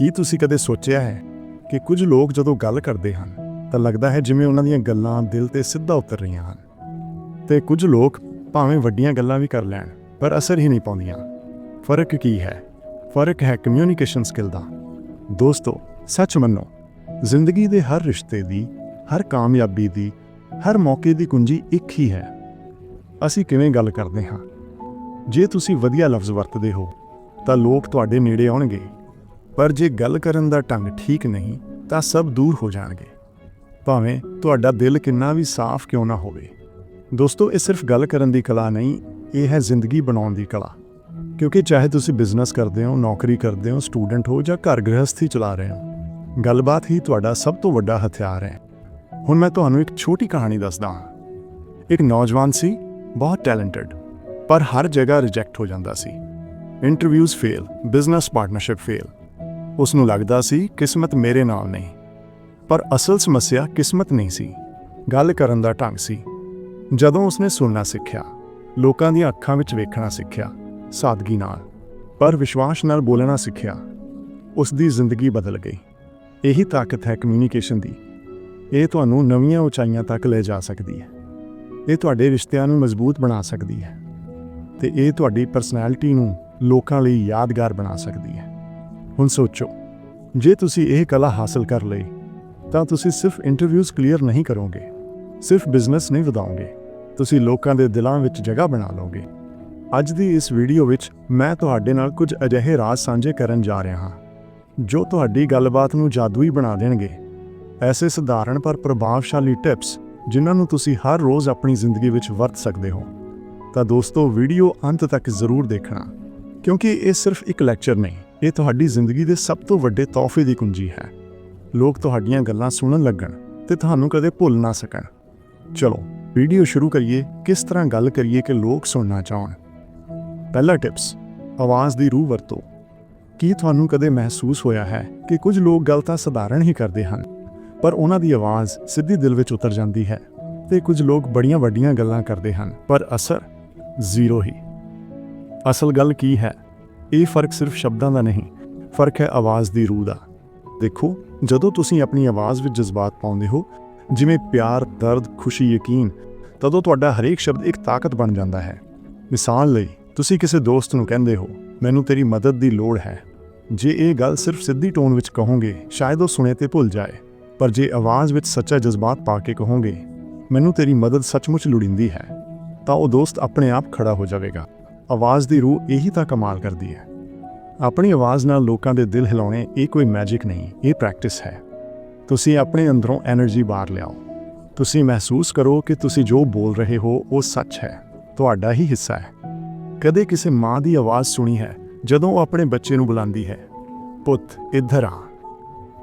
ਕੀ ਤੁਸੀਂ ਕਦੇ ਸੋਚਿਆ ਹੈ ਕਿ ਕੁਝ ਲੋਕ ਜਦੋਂ ਗੱਲ ਕਰਦੇ ਹਨ, ਤਾਂ ਲੱਗਦਾ ਹੈ ਜਿਵੇਂ ਉਹਨਾਂ ਦੀਆਂ ਗੱਲਾਂ ਦਿਲ ਤੇ ਸਿੱਧਾ ਉਤਰ ਰਹੀਆਂ ਹਨ। ਤੇ ਕੁਝ ਲੋਕ ਭਾਵੇਂ ਵੱਡੀਆਂ ਗੱਲਾਂ ਵੀ ਕਰ ਲੈਣ, ਪਰ ਅਸਰ ਹੀ ਨਹੀਂ ਪਾਉਂਦੀਆਂ। ਫ਼ਰਕ ਕੀ ਹੈ? ਫ਼ਰਕ ਹੈ ਕਮਿਊਨੀਕੇਸ਼ਨ ਸਕਿੱਲ ਦਾ। ਦੋਸਤੋ, ਸੱਚ ਮੰਨੋ, ਜ਼ਿੰਦਗੀ ਦੇ ਹਰ ਰਿਸ਼ਤੇ ਦੀ, ਹਰ ਕਾਮਯਾਬੀ ਦੀ, ਹਰ ਮੌਕੇ ਦੀ ਕੁੰਜੀ ਇੱਕ ਹੀ ਹੈ। ਅਸੀਂ ਕਿਵੇਂ ਗੱਲ ਕਰਦੇ ਹਾਂ? ਜੇ ਤੁਸੀਂ ਵਧੀਆ ਲਫ਼ਜ਼ ਵਰਤਦੇ ਹੋ, ਤਾਂ ਲੋਕ ਤੁਹਾਡੇ ਨੇੜੇ ਆਉਣਗੇ। ਪਰ ਜੇ ਗੱਲ ਕਰਨ ਦਾ ਢੰਗ ਠੀਕ ਨਹੀਂ, ਤਾਂ ਸਭ ਦੂਰ ਹੋ ਜਾਣਗੇ। ਭਾਵੇਂ ਤੁਹਾਡਾ ਦਿਲ ਕਿੰਨਾ ਵੀ ਸਾਫ਼ ਕਿਉਂ ਨਾ ਹੋਵੇ। ਦੋਸਤੋ, ਇਹ ਸਿਰਫ ਗੱਲ ਕਰਨ ਦੀ ਕਲਾ ਨਹੀਂ, ਇਹ ਹੈ ਜ਼ਿੰਦਗੀ ਬਣਾਉਣ ਦੀ ਕਲਾ। ਕਿਉਂਕਿ ਚਾਹੇ ਤੁਸੀਂ ਬਿਜ਼ਨਸ ਕਰਦੇ ਹੋ, ਨੌਕਰੀ ਕਰਦੇ ਹੋ, ਸਟੂਡੈਂਟ ਹੋ ਜਾਂ ਘਰ ਗ੍ਰਹਸਥੀ ਚਲਾ ਰਹੇ ਹੋ, ਗੱਲਬਾਤ ਹੀ ਤੁਹਾਡਾ ਸਭ ਤੋਂ ਵੱਡਾ ਹਥਿਆਰ ਹੈ। ਹੁਣ ਮੈਂ ਤੁਹਾਨੂੰ ਇੱਕ ਛੋਟੀ ਕਹਾਣੀ ਦੱਸਦਾ ਹਾਂ। ਇੱਕ ਨੌਜਵਾਨ ਸੀ, ਬਹੁਤ ਟੈਲੈਂਟਡ, ਪਰ ਹਰ ਜਗ੍ਹਾ ਰਿਜੈਕਟ ਹੋ ਜਾਂਦਾ ਸੀ। Interviews fail, business partnership fail ਉਸ ਨੂੰ ਲੱਗਦਾ ਸੀ ਕਿਸਮਤ ਮੇਰੇ ਨਾਲ ਨਹੀਂ, ਪਰ ਅਸਲ ਸਮੱਸਿਆ ਕਿਸਮਤ ਨਹੀਂ ਸੀ। ਗੱਲ ਕਰਨ ਦਾ ਢੰਗ ਸੀ। ਜਦੋਂ ਉਸਨੇ ਸੁਣਨਾ ਸਿੱਖਿਆ, ਲੋਕਾਂ ਦੀਆਂ ਅੱਖਾਂ ਵਿੱਚ ਵੇਖਣਾ ਸਿੱਖਿਆ, ਸਾਦਗੀ ਨਾਲ, ਪਰ ਵਿਸ਼ਵਾਸ ਨਾਲ ਬੋਲਣਾ ਸਿੱਖਿਆ ਉਸ ਦੀ ਜ਼ਿੰਦਗੀ ਬਦਲ ਗਈ। ਇਹੀ ਤਾਕਤ ਹੈ ਕਮਿਊਨੀਕੇਸ਼ਨ ਦੀ। ਇਹ ਤੁਹਾਨੂੰ ਨਵੀਆਂ ਉਚਾਈਆਂ ਤੱਕ ਲੈ ਜਾ ਸਕਦੀ ਹੈ। ਇਹ ਤੁਹਾਡੇ ਰਿਸ਼ਤਿਆਂ ਨੂੰ ਮਜ਼ਬੂਤ ਬਣਾ ਸਕਦੀ ਹੈ। ਤੇ ਇਹ ਤੁਹਾਡੀ ਪਰਸਨੈਲਿਟੀ ਨੂੰ ਲੋਕਾਂ ਲਈ ਯਾਦਗਾਰ ਬਣਾ ਸਕਦੀ ਹੈ। ਹੁਣ ਸੋਚੋ ਜੇ ਤੁਸੀਂ ਇਹ ਕਲਾ ਹਾਸਲ ਕਰ ਲਈ, ਤਾਂ ਤੁਸੀਂ ਸਿਰਫ ਇੰਟਰਵਿਊਜ਼ ਕਲੀਅਰ ਨਹੀਂ ਕਰੋਗੇ। ਸਿਰਫ ਬਿਜ਼ਨਸ ਨਹੀਂ ਵਧਾਓਗੇ। ਤੁਸੀਂ ਲੋਕਾਂ ਦੇ ਦਿਲਾਂ ਵਿੱਚ ਜਗ੍ਹਾ ਬਣਾ ਲਓਗੇ। ਅੱਜ ਦੀ ਇਸ ਵੀਡੀਓ ਵਿੱਚ ਮੈਂ ਤੁਹਾਡੇ ਨਾਲ ਕੁਝ ਅਜਿਹੇ ਰਾਜ਼ ਸਾਂਝੇ ਕਰਨ ਜਾ ਰਿਹਾ ਹਾਂ, ਜੋ ਤੁਹਾਡੀ ਗੱਲਬਾਤ ਨੂੰ ਜਾਦੂਈ ਬਣਾ ਦੇਣਗੇ। ਐਸੇ ਸਧਾਰਨ ਪਰ ਪ੍ਰਭਾਵਸ਼ਾਲੀ ਟਿਪਸ ਜਿਨ੍ਹਾਂ ਨੂੰ ਤੁਸੀਂ ਹਰ ਰੋਜ਼ ਆਪਣੀ ਜ਼ਿੰਦਗੀ ਵਿੱਚ ਵਰਤ ਸਕਦੇ ਹੋ। ਤਾਂ ਦੋਸਤੋ ਵੀਡੀਓ ਅੰਤ ਤੱਕ ਜ਼ਰੂਰ ਦੇਖਣਾ, ਕਿਉਂਕਿ ਇਹ ਸਿਰਫ ਇੱਕ ਲੈਕਚਰ ਨਹੀਂ ਇਹ ਤੁਹਾਡੀ ਜ਼ਿੰਦਗੀ ਦੇ ਸਭ ਤੋਂ ਵੱਡੇ ਤੋਹਫੇ ਦੀ ਕੁੰਜੀ ਹੈ। ਲੋਕ ਤੁਹਾਡੀਆਂ ਗੱਲਾਂ ਸੁਣਨ ਲੱਗਣ ਤੇ ਤੁਹਾਨੂੰ ਕਦੇ ਭੁੱਲ ਨਾ ਸਕਣ। ਚਲੋ, ਵੀਡੀਓ ਸ਼ੁਰੂ ਕਰੀਏ, ਕਿਸ ਤਰ੍ਹਾਂ ਗੱਲ ਕਰੀਏ ਕਿ ਲੋਕ ਸੁਣਨਾ ਚਾਹਣ। ਪਹਿਲਾ ਟਿਪਸ, ਆਵਾਜ਼ ਦੀ ਰੂਹ ਵਰਤੋ। ਕੀ ਤੁਹਾਨੂੰ ਕਦੇ ਮਹਿਸੂਸ ਹੋਇਆ ਹੈ ਕਿ ਕੁਝ ਲੋਕ ਗੱਲ ਤਾਂ ਸਧਾਰਨ ਹੀ ਕਰਦੇ ਹਨ, ਪਰ ਉਹਨਾਂ ਦੀ ਆਵਾਜ਼ ਸਿੱਧੀ ਦਿਲ ਵਿੱਚ ਉਤਰ ਜਾਂਦੀ ਹੈ ਤੇ ਕੁਝ ਲੋਕ ਬੜੀਆਂ ਵੱਡੀਆਂ ਗੱਲਾਂ ਕਰਦੇ ਹਨ, ਪਰ ਅਸਰ ਜ਼ੀਰੋ ਹੀ। ਅਸਲ ਗੱਲ ਕੀ ਹੈ? ਇਹ ਫ਼ਰਕ ਸਿਰਫ ਸ਼ਬਦਾਂ ਦਾ ਨਹੀਂ, ਫ਼ਰਕ ਹੈ ਆਵਾਜ਼ ਦੀ ਰੂਹ ਦਾ। ਦੇਖੋ, ਜਦੋਂ ਤੁਸੀਂ ਆਪਣੀ ਆਵਾਜ਼ ਵਿੱਚ ਜਜ਼ਬਾਤ ਪਾਉਂਦੇ ਹੋ, ਜਿਵੇਂ ਪਿਆਰ, ਦਰਦ, ਖੁਸ਼ੀ, ਯਕੀਨ, ਤਦੋਂ ਤੁਹਾਡਾ ਹਰੇਕ ਸ਼ਬਦ ਇੱਕ ਤਾਕਤ ਬਣ ਜਾਂਦਾ ਹੈ। ਮਿਸਾਲ ਲਈ, ਤੁਸੀਂ ਕਿਸੇ ਦੋਸਤ ਨੂੰ ਕਹਿੰਦੇ ਹੋ, ਮੈਨੂੰ ਤੇਰੀ ਮਦਦ ਦੀ ਲੋੜ ਹੈ। ਜੇ ਇਹ ਗੱਲ ਸਿਰਫ ਸਿੱਧੀ ਟੋਨ ਵਿੱਚ ਕਹੋਗੇ, ਸ਼ਾਇਦ ਉਹ ਸੁਣੇ ਤੇ ਭੁੱਲ ਜਾਏ। ਪਰ ਜੇ ਆਵਾਜ਼ ਵਿੱਚ ਸੱਚਾ ਜਜ਼ਬਾਤ ਪਾ ਕੇ ਕਹੋਗੇ, ਮੈਨੂੰ ਤੇਰੀ ਮਦਦ ਸੱਚਮੁੱਚ ਲੋੜੀਂਦੀ ਹੈ, ਤਾਂ ਉਹ ਦੋਸਤ ਆਪਣੇ ਆਪ ਖੜਾ ਹੋ ਜਾਵੇਗਾ। ਆਵਾਜ਼ ਦੀ ਰੂਹ ਇਹੀ ਤਾਂ ਕਮਾਲ ਕਰਦੀ ਹੈ। ਆਪਣੀ ਆਵਾਜ਼ ਨਾਲ ਲੋਕਾਂ ਦੇ ਦਿਲ ਹਿਲਾਉਣੇ ਇਹ ਕੋਈ ਮੈਜਿਕ ਨਹੀਂ, ਇਹ ਪ੍ਰੈਕਟਿਸ ਹੈ। ਤੁਸੀਂ ਆਪਣੇ ਅੰਦਰੋਂ એનર્ਜੀ ਬਾਹਰ ਲਿਆਓ। ਤੁਸੀਂ ਮਹਿਸੂਸ ਕਰੋ ਕਿ ਤੁਸੀਂ ਜੋ ਬੋਲ ਰਹੇ ਹੋ, ਉਹ ਸੱਚ ਹੈ। ਤੁਹਾਡਾ ਹੀ ਹਿੱਸਾ ਹੈ। ਕਦੇ ਕਿਸੇ ਮਾਂ ਦੀ ਆਵਾਜ਼ ਸੁਣੀ ਹੈ, ਜਦੋਂ ਉਹ ਆਪਣੇ ਬੱਚੇ ਨੂੰ ਬੁਲਾਉਂਦੀ ਹੈ। ਪੁੱਤ, ਇੱਧਰ ਆ।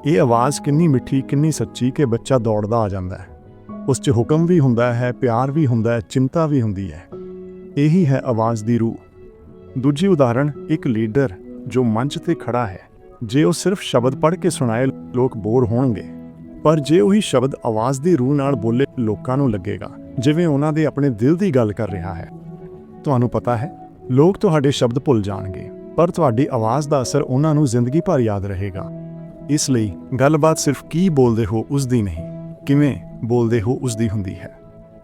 ਇਹ ਆਵਾਜ਼ ਕਿੰਨੀ ਮਿੱਠੀ, ਕਿੰਨੀ ਸੱਚੀ ਕਿ ਬੱਚਾ ਦੌੜਦਾ ਆ ਜਾਂਦਾ ਹੈ। ਉਸ 'ਚ ਹੁਕਮ ਵੀ ਹੁੰਦਾ ਹੈ, ਪਿਆਰ ਵੀ ਹੁੰਦਾ ਹੈ, ਚਿੰਤਾ ਵੀ ਹੁੰਦੀ ਹੈ। ਇਹੀ ਹੈ ਆਵਾਜ਼ ਦੀ ਰੂਹ। ਦੂਜੀ ਉਦਾਹਰਣ, ਇੱਕ ਲੀਡਰ ਜੋ ਮੰਚ ਤੇ ਖੜਾ ਹੈ। ਜੇ ਉਹ ਸਿਰਫ ਸ਼ਬਦ ਪੜ੍ਹ ਕੇ ਸੁਣਾਏ, ਲੋਕ ਬੋਰ ਹੋਣਗੇ। ਪਰ ਜੇ ਉਹੀ ਸ਼ਬਦ ਆਵਾਜ਼ ਦੀ ਰੂਹ ਨਾਲ ਬੋਲੇ, ਲੋਕਾਂ ਨੂੰ ਲੱਗੇਗਾ, ਜਿਵੇਂ ਉਹਨਾਂ ਦੇ ਆਪਣੇ ਦਿਲ ਦੀ ਗੱਲ ਕਰ ਰਿਹਾ ਹੈ। ਤੁਹਾਨੂੰ ਪਤਾ ਹੈ, ਲੋਕ ਤੁਹਾਡੇ ਸ਼ਬਦ ਭੁੱਲ ਜਾਣਗੇ, ਪਰ ਤੁਹਾਡੀ ਆਵਾਜ਼ ਦਾ ਅਸਰ ਉਹਨਾਂ ਨੂੰ ਜ਼ਿੰਦਗੀ ਭਰ ਯਾਦ ਰਹੇਗਾ। ਇਸ ਲਈ ਗੱਲਬਾਤ ਸਿਰਫ ਕੀ ਬੋਲਦੇ ਹੋ ਉਸ ਦੀ ਨਹੀਂ, ਕਿਵੇਂ ਬੋਲਦੇ ਹੋ ਉਸ ਦੀ ਹੁੰਦੀ ਹੈ।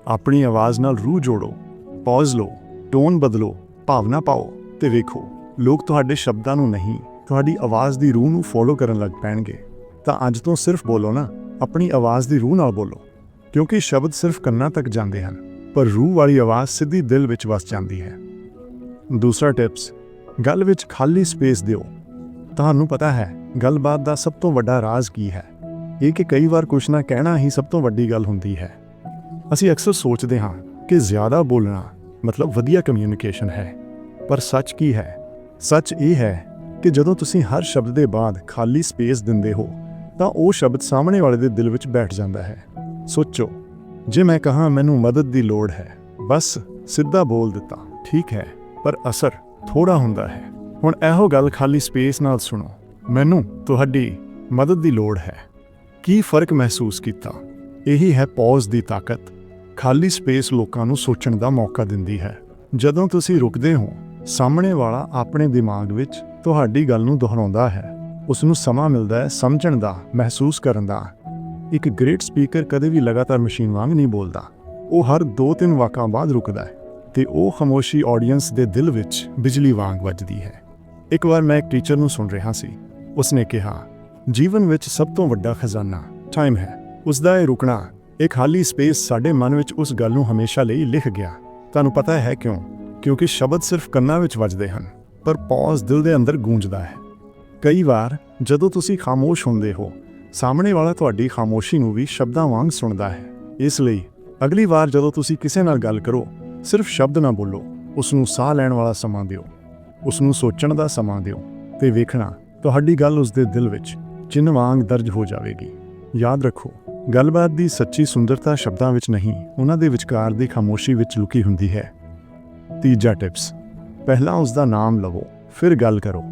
ਆਪਣੀ ਆਵਾਜ਼ ਨਾਲ ਰੂਹ ਜੋੜੋ, ਪੌਜ਼ ਲਓ। ਟੋਨ ਬਦਲੋ, ਭਾਵਨਾ ਪਾਓ ਤੇ ਵੇਖੋ, ਲੋਕ ਤੁਹਾਡੇ ਸ਼ਬਦਾਂ ਨੂੰ ਨਹੀਂ, ਤੁਹਾਡੀ ਆਵਾਜ਼ ਦੀ ਰੂਹ ਨੂੰ ਫੋਲੋ ਕਰਨ ਲੱਗ ਪੈਣਗੇ। ਤਾਂ ਅੱਜ ਤੋਂ ਸਿਰਫ ਬੋਲੋ ਨਾ, ਆਪਣੀ ਆਵਾਜ਼ ਦੀ ਰੂਹ ਨਾਲ ਬੋਲੋ, ਕਿਉਂਕਿ ਸ਼ਬਦ ਸਿਰਫ ਕੰਨਾਂ ਤੱਕ ਜਾਂਦੇ ਹਨ, ਪਰ ਰੂਹ ਵਾਲੀ ਆਵਾਜ਼ ਸਿੱਧੀ ਦਿਲ ਵਿੱਚ ਵਸ ਜਾਂਦੀ ਹੈ। ਦੂਸਰਾ ਟਿਪਸ, ਗੱਲ ਵਿੱਚ ਖਾਲੀ ਸਪੇਸ ਦਿਓ। ਤੁਹਾਨੂੰ ਪਤਾ ਹੈ, ਗੱਲਬਾਤ ਦਾ ਸਭ ਤੋਂ ਵੱਡਾ ਰਾਜ਼ ਕੀ ਹੈ? ਇਹ ਕਿ ਕਈ ਵਾਰ ਕੁਝ ਨਾ ਕਹਿਣਾ ਹੀ ਸਭ ਤੋਂ ਵੱਡੀ ਗੱਲ ਹੁੰਦੀ ਹੈ। ਅਸੀਂ ਅਕਸਰ ਸੋਚਦੇ ਹਾਂ ਕਿ ਜ਼ਿਆਦਾ ਬੋਲਣਾ ਮਤਲਬ ਵਧੀਆ ਕਮਿਊਨੀਕੇਸ਼ਨ ਹੈ। ਪਰ ਸੱਚ ਕੀ ਹੈ? ਸੱਚ ਇਹ ਹੈ ਕਿ ਜਦੋਂ ਤੁਸੀਂ ਹਰ ਸ਼ਬਦ ਦੇ ਬਾਅਦ ਖਾਲੀ ਸਪੇਸ ਦਿੰਦੇ ਹੋ, ਤਾਂ ਉਹ ਸ਼ਬਦ ਸਾਹਮਣੇ ਵਾਲੇ ਦੇ ਦਿਲ ਵਿੱਚ ਬੈਠ ਜਾਂਦਾ ਹੈ। ਸੋਚੋ, ਜੇ ਮੈਂ ਕਹਾਂ ਮੈਨੂੰ ਮਦਦ ਦੀ ਲੋੜ ਹੈ, ਬਸ ਸਿੱਧਾ ਬੋਲ ਦਿੱਤਾ, ਠੀਕ ਹੈ, ਪਰ ਅਸਰ ਥੋੜਾ ਹੁੰਦਾ ਹੈ। ਹੁਣ ਇਹੋ ਗੱਲ ਖਾਲੀ ਸਪੇਸ ਨਾਲ ਸੁਣੋ, ਮੈਨੂੰ ਤੁਹਾਡੀ ਮਦਦ ਦੀ ਲੋੜ ਹੈ। ਕੀ ਫ਼ਰਕ ਮਹਿਸੂਸ ਕੀਤਾ? ਇਹੀ ਹੈ ਪੌਜ਼ ਦੀ ਤਾਕਤ। ਖਾਲੀ ਸਪੇਸ ਲੋਕਾਂ ਨੂੰ ਸੋਚਣ ਦਾ ਮੌਕਾ ਦਿੰਦੀ ਹੈ। ਜਦੋਂ ਤੁਸੀਂ ਰੁਕਦੇ ਹੋ, ਸਾਹਮਣੇ ਵਾਲਾ ਆਪਣੇ ਦਿਮਾਗ ਵਿੱਚ ਤੁਹਾਡੀ ਗੱਲ ਨੂੰ ਦੁਹਰਾਉਂਦਾ ਹੈ। ਉਸ ਨੂੰ ਸਮਾਂ ਮਿਲਦਾ ਹੈ ਸਮਝਣ ਦਾ, ਮਹਿਸੂਸ ਕਰਨ ਦਾ। ਇੱਕ ਗ੍ਰੇਟ ਸਪੀਕਰ ਕਦੇ ਵੀ ਲਗਾਤਾਰ ਮਸ਼ੀਨ ਵਾਂਗ ਨਹੀਂ ਬੋਲਦਾ। ਉਹ ਹਰ 2-3 ਵਾਕਾਂ ਬਾਅਦ ਰੁਕਦਾ ਹੈ ਤੇ ਉਹ ਖਾਮੋਸ਼ੀ ਆਡੀਅנס ਦੇ ਦਿਲ ਵਿੱਚ ਬਿਜਲੀ ਵਾਂਗ ਵੱਜਦੀ ਹੈ। ਇੱਕ ਵਾਰ ਮੈਂ ਇੱਕ ਟੀਚਰ ਨੂੰ ਸੁਣ ਰਿਹਾ ਸੀ। ਉਸਨੇ ਕਿਹਾ, ਜੀਵਨ ਵਿੱਚ ਸਭ ਤੋਂ ਵੱਡਾ ਖਜ਼ਾਨਾ ਟਾਈਮ ਹੈ। ਉਸ ਦਾ ਇਹ ਰੁਕਣਾ ਇਹ ਖਾਲੀ ਸਪੇਸ ਸਾਡੇ ਮਨ ਵਿੱਚ ਉਸ ਗੱਲ ਨੂੰ ਹਮੇਸ਼ਾ ਲਈ ਲਿਖ ਗਿਆ। ਤੁਹਾਨੂੰ ਪਤਾ ਹੈ ਕਿਉਂ? ਕਿਉਂਕਿ ਸ਼ਬਦ ਸਿਰਫ ਕੰਨਾਂ ਵਿੱਚ ਵੱਜਦੇ ਹਨ, ਪਰ ਪੌਜ਼ ਦਿਲ ਦੇ ਅੰਦਰ ਗੂੰਜਦਾ ਹੈ। ਕਈ ਵਾਰ, ਜਦੋਂ ਤੁਸੀਂ ਖਾਮੋਸ਼ ਹੁੰਦੇ ਹੋ, ਸਾਹਮਣੇ ਵਾਲਾ ਤੁਹਾਡੀ ਖਾਮੋਸ਼ੀ ਨੂੰ ਵੀ ਸ਼ਬਦਾਂ ਵਾਂਗ ਸੁਣਦਾ ਹੈ। ਇਸ ਲਈ, ਅਗਲੀ ਵਾਰ ਜਦੋਂ ਤੁਸੀਂ ਕਿਸੇ ਨਾਲ ਗੱਲ ਕਰੋ, ਸਿਰਫ ਸ਼ਬਦ ਨਾ ਬੋਲੋ, ਉਸ ਨੂੰ ਸਾਹ ਲੈਣ ਵਾਲਾ ਸਮਾਂ ਦਿਓ। ਉਸ ਨੂੰ ਸੋਚਣ ਦਾ ਸਮਾਂ ਦਿਓ ਤੇ ਵੇਖਣਾ, ਤੁਹਾਡੀ ਗੱਲ ਉਸ ਦੇ ਦਿਲ ਵਿੱਚ ਚਿੰਨ੍ਹ ਵਾਂਗ ਦਰਜ ਹੋ ਜਾਵੇਗੀ। ਯਾਦ ਰੱਖੋ ਗੱਲਬਾਤ ਦੀ ਸੱਚੀ ਸੁੰਦਰਤਾ ਸ਼ਬਦਾਂ ਵਿੱਚ ਨਹੀਂ, ਉਹਨਾਂ ਦੇ ਵਿਚਕਾਰ ਦੀ ਖਾਮੋਸ਼ੀ ਵਿੱਚ ਲੁਕੀ ਹੁੰਦੀ ਹੈ। ਤੀਜਾ ਟਿਪਸ, ਪਹਿਲਾਂ ਉਸ ਦਾ ਨਾਮ ਲਵੋ, ਫਿਰ ਗੱਲ ਕਰੋ।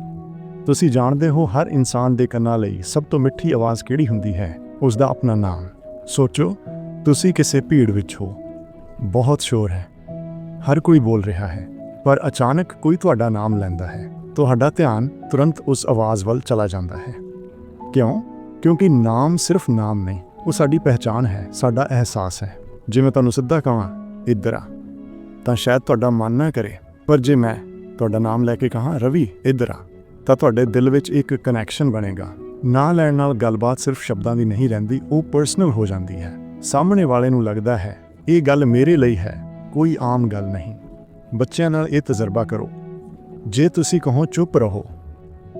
ਤੁਸੀਂ ਜਾਣਦੇ ਹੋ ਹਰ ਇਨਸਾਨ ਦੇ ਕੰਨਾਂ ਲਈ ਸਭ ਤੋਂ ਮਿੱਠੀ ਆਵਾਜ਼ ਕਿਹੜੀ ਹੁੰਦੀ ਹੈ? ਉਸ ਦਾ ਆਪਣਾ ਨਾਮ। ਸੋਚੋ, ਤੁਸੀਂ ਕਿਸੇ ਭੀੜ ਵਿੱਚ ਹੋ। ਬਹੁਤ ਸ਼ੋਰ ਹੈ। ਹਰ ਕੋਈ ਬੋਲ ਰਿਹਾ ਹੈ, ਪਰ ਅਚਾਨਕ ਕੋਈ ਤੁਹਾਡਾ ਨਾਮ ਲੈਂਦਾ ਹੈ। ਤੁਹਾਡਾ ਧਿਆਨ ਤੁਰੰਤ ਉਸ ਆਵਾਜ਼ ਵੱਲ ਚਲਾ ਜਾਂਦਾ ਹੈ। ਕਿਉਂ? ਕਿਉਂਕਿ ਨਾਮ ਸਿਰਫ ਨਾਮ ਨਹੀਂ ਉਹ ਸਾਡੀ ਪਹਿਚਾਨ ਹੈ, ਸਾਡਾ ਅਹਿਸਾਸ ਹੈ। ਜੇ ਮੈਂ ਤੁਹਾਨੂੰ ਸਿੱਧਾ ਕਹਾਂ, ਇੱਧਰ ਆ। ਤਾਂ ਸ਼ਾਇਦ ਤੁਹਾਡਾ ਮਨ ਨਾ ਕਰੇ। ਪਰ ਜੇ ਮੈਂ ਤੁਹਾਡਾ ਨਾਮ ਲੈ ਕੇ ਕਹਾਂ, ਰਵੀ, ਇੱਧਰ ਆ, ਤਾਂ ਤੁਹਾਡੇ ਦਿਲ ਵਿੱਚ ਇੱਕ ਕਨੈਕਸ਼ਨ ਬਣੇਗਾ। ਨਾ ਲੈਣ ਨਾਲ ਗੱਲਬਾਤ ਸਿਰਫ ਸ਼ਬਦਾਂ ਦੀ ਨਹੀਂ ਰਹਿੰਦੀ, ਉਹ ਪਰਸਨਲ ਹੋ ਜਾਂਦੀ ਹੈ। ਸਾਹਮਣੇ ਵਾਲੇ ਨੂੰ ਲੱਗਦਾ ਹੈ, ਇਹ ਗੱਲ ਮੇਰੇ ਲਈ ਹੈ, ਕੋਈ ਆਮ ਗੱਲ ਨਹੀਂ। ਬੱਚਿਆਂ ਨਾਲ ਇਹ ਤਜਰਬਾ ਕਰੋ। ਜੇ ਤੁਸੀਂ ਕਹੋ ਚੁੱਪ ਰਹੋ,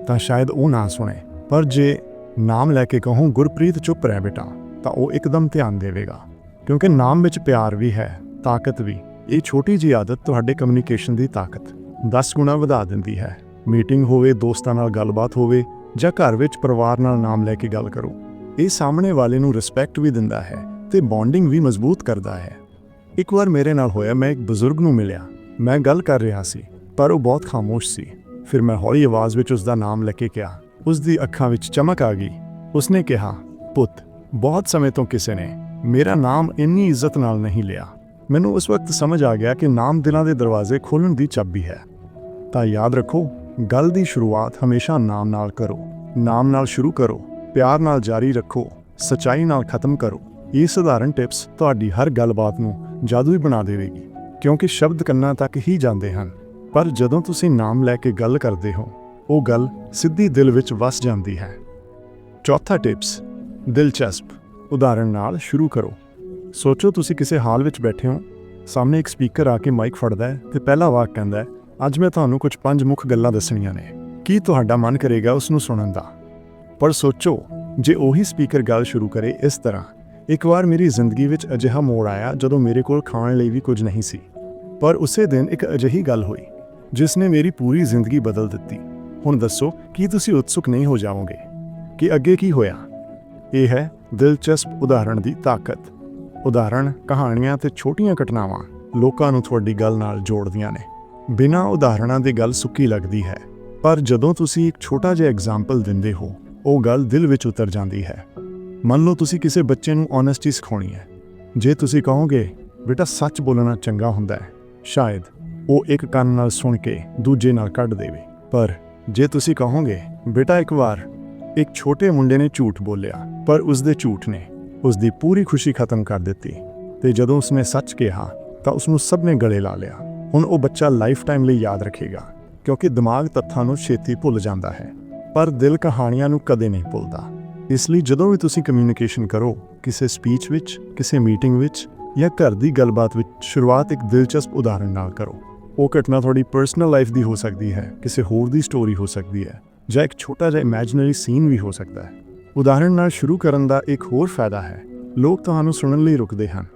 ਤਾਂ ਸ਼ਾਇਦ ਉਹ ਨਾ ਸੁਣੇ। ਪਰ ਜੇ ਨਾਮ ਲੈ ਕੇ ਕਹੋ, ਗੁਰਪ੍ਰੀਤ ਚੁੱਪ ਰਹਿ ਬੇਟਾ। ਤਾਂ ਉਹ ਇੱਕਦਮ ਧਿਆਨ ਦੇਵੇਗਾ, ਕਿਉਂਕਿ ਨਾਮ ਵਿੱਚ ਪਿਆਰ ਵੀ ਹੈ, ਤਾਕਤ ਵੀ। ਇਹ ਛੋਟੀ ਜਿਹੀ ਆਦਤ ਤੁਹਾਡੇ ਕਮਿਊਨੀਕੇਸ਼ਨ ਦੀ ਤਾਕਤ 10 ਗੁਣਾ ਵਧਾ ਦਿੰਦੀ ਹੈ। ਮੀਟਿੰਗ ਹੋਵੇ, ਦੋਸਤਾਂ ਨਾਲ ਗੱਲਬਾਤ ਹੋਵੇ, ਜਾਂ ਘਰ ਵਿੱਚ ਪਰਿਵਾਰ ਨਾਲ ਨਾਮ ਲੈ ਕੇ ਗੱਲ ਕਰੋ। ਇਹ ਸਾਹਮਣੇ ਵਾਲੇ ਨੂੰ ਰਿਸਪੈਕਟ ਵੀ ਦਿੰਦਾ ਹੈ ਤੇ ਬੌਂਡਿੰਗ ਵੀ ਮਜ਼ਬੂਤ ਕਰਦਾ ਹੈ। ਇੱਕ ਵਾਰ ਮੇਰੇ ਨਾਲ ਹੋਇਆ, ਮੈਂ ਇੱਕ ਬਜ਼ੁਰਗ ਨੂੰ ਮਿਲਿਆ। ਮੈਂ ਗੱਲ ਕਰ ਰਿਹਾ ਸੀ, ਪਰ ਉਹ ਬਹੁਤ ਖਾਮੋਸ਼ ਸੀ। ਫਿਰ ਮੈਂ ਹੌਲੀ ਆਵਾਜ਼ ਵਿੱਚ ਉਸ ਦਾ ਨਾਮ ਲੈ ਕੇ ਕਿਹਾ। ਉਸ ਦੀ ਅੱਖਾਂ ਵਿੱਚ ਚਮਕ ਆ ਗਈ। ਉਸਨੇ ਕਿਹਾ, ਪੁੱਤ ਬਹੁਤ ਸਮੇਂ ਤੋਂ ਕਿਸੇ ਨੇ ਮੇਰਾ ਨਾਮ ਇੰਨੀ ਇੱਜ਼ਤ ਨਾਲ ਨਹੀਂ ਲਿਆ। ਮੈਨੂੰ ਉਸ ਵਕਤ ਸਮਝ ਆ ਗਿਆ ਕਿ ਨਾਮ ਦਿਲਾਂ ਦੇ ਦਰਵਾਜ਼ੇ ਖੋਲ੍ਹਣ ਦੀ ਚਾਬੀ ਹੈ। ਤਾਂ ਯਾਦ ਰੱਖੋ, ਗੱਲ ਦੀ ਸ਼ੁਰੂਆਤ ਹਮੇਸ਼ਾ ਨਾਮ ਨਾਲ ਕਰੋ। ਨਾਮ ਨਾਲ ਸ਼ੁਰੂ ਕਰੋ, ਪਿਆਰ ਨਾਲ ਜਾਰੀ ਰੱਖੋ, ਸਚਾਈ ਨਾਲ ਖਤਮ ਕਰੋ। ਇਹ ਸਧਾਰਨ ਟਿਪਸ ਤੁਹਾਡੀ ਹਰ ਗੱਲਬਾਤ ਨੂੰ ਜਾਦੂਈ ਬਣਾ ਦੇਵੇਗੀ, ਕਿਉਂਕਿ ਸ਼ਬਦ ਕੰਨਾਂ ਤੱਕ ਹੀ ਜਾਂਦੇ ਹਨ। ਪਰ ਜਦੋਂ ਤੁਸੀਂ ਨਾਮ ਲੈ ਕੇ ਗੱਲ ਕਰਦੇ ਹੋ, ਉਹ ਗੱਲ ਸਿੱਧੀ ਦਿਲ ਵਿੱਚ ਵਸ ਜਾਂਦੀ ਹੈ। ਚੌਥਾ ਟਿਪਸ ਦਿਲਚਸਪ। ਉਦਾਹਰਣ ਨਾਲ ਸ਼ੁਰੂ ਕਰੋ। ਸੋਚੋ ਤੁਸੀਂ ਕਿਸੇ ਹਾਲ ਵਿੱਚ ਬੈਠੇ ਹੋ। ਸਾਹਮਣੇ ਇੱਕ ਸਪੀਕਰ ਆ ਕੇ ਮਾਈਕ ਫੜਦਾ ਹੈ ਤੇ ਪਹਿਲਾ ਵਾਕ ਕਹਿੰਦਾ ਹੈ, ਅੱਜ ਮੈਂ ਤੁਹਾਨੂੰ ਕੁਝ ਪੰਜ ਮੁੱਖ ਗੱਲਾਂ ਦੱਸਣੀਆਂ ਨੇ। ਕੀ ਤੁਹਾਡਾ ਮਨ ਕਰੇਗਾ ਉਸ ਨੂੰ ਸੁਣਨ ਦਾ? ਪਰ ਸੋਚੋ, ਜੇ ਉਹੀ ਸਪੀਕਰ ਗੱਲ ਸ਼ੁਰੂ ਕਰੇ ਇਸ ਤਰ੍ਹਾਂ, ਇੱਕ ਵਾਰ ਮੇਰੀ ਜ਼ਿੰਦਗੀ ਵਿੱਚ ਅਜਿਹਾ ਮੋੜ ਆਇਆ ਜਦੋਂ ਮੇਰੇ ਕੋਲ ਖਾਣ ਲਈ ਵੀ ਕੁਝ ਨਹੀਂ ਸੀ। ਪਰ ਉਸੇ ਦਿਨ ਇੱਕ ਅਜਿਹੀ ਗੱਲ ਹੋਈ, ਜਿਸ ਨੇ ਮੇਰੀ ਪੂਰੀ ਜ਼ਿੰਦਗੀ ਬਦਲ ਦਿੱਤੀ। ਹੁਣ ਦੱਸੋ, ਕੀ ਤੁਸੀਂ ਉਤਸੁਕ ਨਹੀਂ ਹੋ ਜਾਵੋਗੇ? ਕਿ ਅੱਗੇ ਕੀ ਹੋਇਆ? ਇਹ ਹੈ ਦਿਲਚਸਪ ਉਦਾਹਰਣ ਦੀ ਤਾਕਤ। ਉਦਾਹਰਣ, ਕਹਾਣੀਆਂ ਤੇ ਛੋਟੀਆਂ ਘਟਨਾਵਾਂ ਲੋਕਾਂ ਨੂੰ ਤੁਹਾਡੀ ਗੱਲ ਨਾਲ ਜੋੜਦੀਆਂ ਨੇ। ਬਿਨਾਂ ਉਦਾਹਰਣਾਂ ਦੀ ਗੱਲ ਸੁੱਕੀ ਲੱਗਦੀ ਹੈ। ਪਰ ਜਦੋਂ ਤੁਸੀਂ ਇੱਕ ਛੋਟਾ ਜਿਹਾ ਐਗਜ਼ਾਮਪਲ ਦਿੰਦੇ ਹੋ, ਉਹ ਗੱਲ ਦਿਲ ਵਿੱਚ ਉਤਰ ਜਾਂਦੀ ਹੈ। ਮੰਨ ਲਓ ਤੁਸੀਂ ਕਿਸੇ ਬੱਚੇ ਨੂੰ ਓਨੈਸਟੀ ਸਿਖਾਉਣੀ ਹੈ। ਜੇ ਤੁਸੀਂ ਕਹੋਗੇ, ਬੇਟਾ, ਸੱਚ ਬੋਲਣਾ ਚੰਗਾ ਹੁੰਦਾ ਹੈ। ਸ਼ਾਇਦ ਉਹ ਇੱਕ ਕੰਨ ਨਾਲ ਸੁਣ ਕੇ ਦੂਜੇ ਨਾਲ ਕੱਢ ਦੇਵੇ। ਪਰ ਜੇ ਤੁਸੀਂ ਕਹੋਗੇ, ਬੇਟਾ, ਇੱਕ ਵਾਰ ਇੱਕ ਛੋਟੇ ਮੁੰਡੇ ਨੇ ਝੂਠ ਬੋਲਿਆ, ਪਰ ਉਸ ਦੇ ਝੂਠ ਨੇ ਉਸ ਦੀ ਪੂਰੀ ਖੁਸ਼ੀ ਖਤਮ ਕਰ ਦਿੱਤੀ ਤੇ ਜਦੋਂ ਉਸਨੇ ਸੱਚ ਕਿਹਾ, ਤਾਂ ਉਸ ਨੂੰ ਸਭ ਨੇ ਗਲੇ ਲਾ ਲਿਆ। ਹੁਣ ਉਹ ਬੱਚਾ ਲਾਈਫ ਟਾਈਮ ਲਈ ਯਾਦ ਰੱਖੇਗਾ, ਕਿਉਂਕਿ ਦਿਮਾਗ ਤੱਥਾਂ ਨੂੰ ਛੇਤੀ ਭੁੱਲ ਜਾਂਦਾ ਹੈ, ਪਰ ਦਿਲ ਕਹਾਣੀਆਂ ਨੂੰ ਕਦੇ ਨਹੀਂ ਭੁੱਲਦਾ। ਇਸ ਲਈ ਜਦੋਂ ਵੀ ਤੁਸੀਂ ਕਮਿਊਨੀਕੇਸ਼ਨ ਕਰੋ, ਕਿਸੇ ਸਪੀਚ ਵਿੱਚ, ਕਿਸੇ ਮੀਟਿੰਗ ਵਿੱਚ ਜਾਂ ਘਰ ਦੀ ਗੱਲਬਾਤ ਵਿੱਚ ਸ਼ੁਰੂਆਤ ਇੱਕ ਦਿਲਚਸਪ ਉਦਾਹਰਣ ਨਾਲ ਕਰੋ। ਉਹ ਘਟਨਾ ਤੁਹਾਡੀ ਪਰਸਨਲ ਲਾਈਫ ਦੀ ਹੋ ਸਕਦੀ ਹੈ, ਕਿਸੇ ਹੋਰ ਦੀ ਸਟੋਰੀ ਹੋ ਸਕਦੀ ਹੈ। ਜਾਂ ਇੱਕ ਛੋਟਾ ਜਿਹਾ ਇਮੇਜਿਨਰੀ ਸੀਨ ਵੀ ਹੋ ਸਕਦਾ ਹੈ। ਉਦਾਹਰਣ ਨਾਲ ਸ਼ੁਰੂ ਕਰਨ ਦਾ ਇੱਕ ਹੋਰ ਫਾਇਦਾ ਹੈ, ਲੋਕ ਤੁਹਾਨੂੰ ਸੁਣਨ ਲਈ ਰੁਕਦੇ ਹਨ।